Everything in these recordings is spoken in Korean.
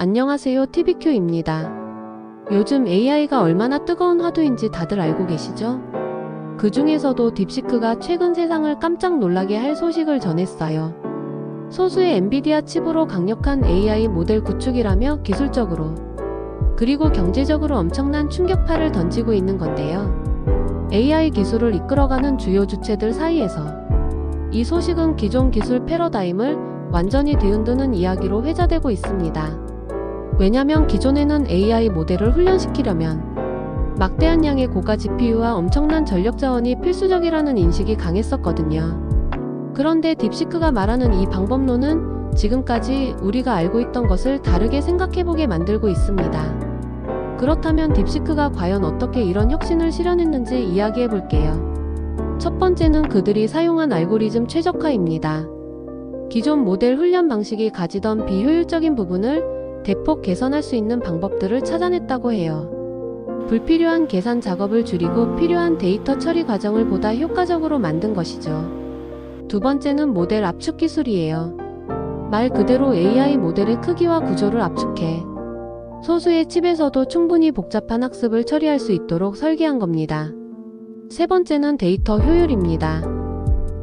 안녕하세요. TVQ입니다. 요즘 AI가 얼마나 뜨거운 화두인지 다들 알고 계시죠? 그 중에서도 딥시크가 최근 세상을 깜짝 놀라게 할 소식을 전했어요. 소수의 엔비디아 칩으로 강력한 AI 모델 구축이라며 기술적으로 그리고 경제적으로 엄청난 충격파를 던지고 있는 건데요. AI 기술을 이끌어가는 주요 주체들 사이에서 이 소식은 기존 기술 패러다임을 완전히 뒤흔드는 이야기로 회자되고 있습니다. 왜냐면 기존에는 AI 모델을 훈련시키려면 막대한 양의 고가 GPU와 엄청난 전력 자원이 필수적이라는 인식이 강했었거든요. 그런데 딥시크가 말하는 이 방법론은 지금까지 우리가 알고 있던 것을 다르게 생각해보게 만들고 있습니다. 그렇다면 딥시크가 과연 어떻게 이런 혁신을 실현했는지 이야기해 볼게요. 첫 번째는 그들이 사용한 알고리즘 최적화입니다. 기존 모델 훈련 방식이 가지던 비효율적인 부분을 대폭 개선할 수 있는 방법들을 찾아냈다고 해요. 불필요한 계산 작업을 줄이고 필요한 데이터 처리 과정을 보다 효과적으로 만든 것이죠. 두 번째는 모델 압축 기술이에요. 말 그대로 AI 모델의 크기와 구조를 압축해 소수의 칩에서도 충분히 복잡한 학습을 처리할 수 있도록 설계한 겁니다. 세 번째는 데이터 효율입니다.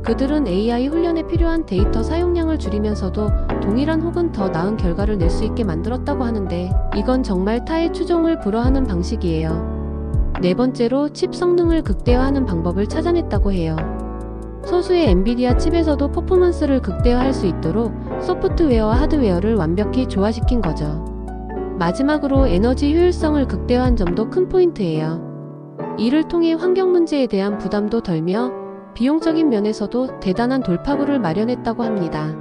그들은 AI 훈련에 필요한 데이터 사용량을 줄이면서도 동일한 혹은 더 나은 결과를 낼 수 있게 만들었다고 하는데 이건 정말 타의 추종을 불허하는 방식이에요. 네 번째로 칩 성능을 극대화하는 방법을 찾아냈다고 해요. 소수의 엔비디아 칩에서도 퍼포먼스를 극대화할 수 있도록 소프트웨어와 하드웨어를 완벽히 조화시킨 거죠. 마지막으로 에너지 효율성을 극대화한 점도 큰 포인트예요. 이를 통해 환경 문제에 대한 부담도 덜며 비용적인 면에서도 대단한 돌파구를 마련했다고 합니다.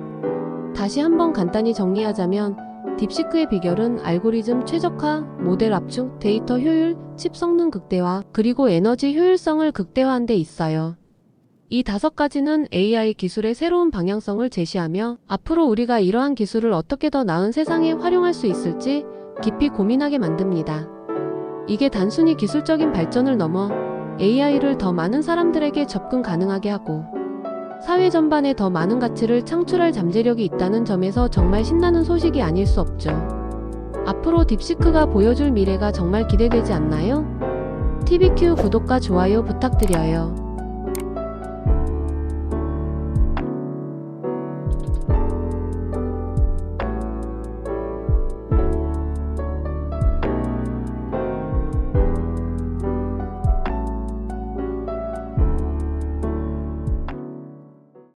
다시 한번 간단히 정리하자면 딥시크의 비결은 알고리즘 최적화, 모델 압축, 데이터 효율, 칩 성능 극대화, 그리고 에너지 효율성을 극대화한 데 있어요. 이 다섯 가지는 AI 기술의 새로운 방향성을 제시하며 앞으로 우리가 이러한 기술을 어떻게 더 나은 세상에 활용할 수 있을지 깊이 고민하게 만듭니다. 이게 단순히 기술적인 발전을 넘어 AI를 더 많은 사람들에게 접근 가능하게 하고 사회 전반에 더 많은 가치를 창출할 잠재력이 있다는 점에서 정말 신나는 소식이 아닐 수 없죠. 앞으로 딥시크가 보여줄 미래가 정말 기대되지 않나요? TVQ 구독과 좋아요 부탁드려요.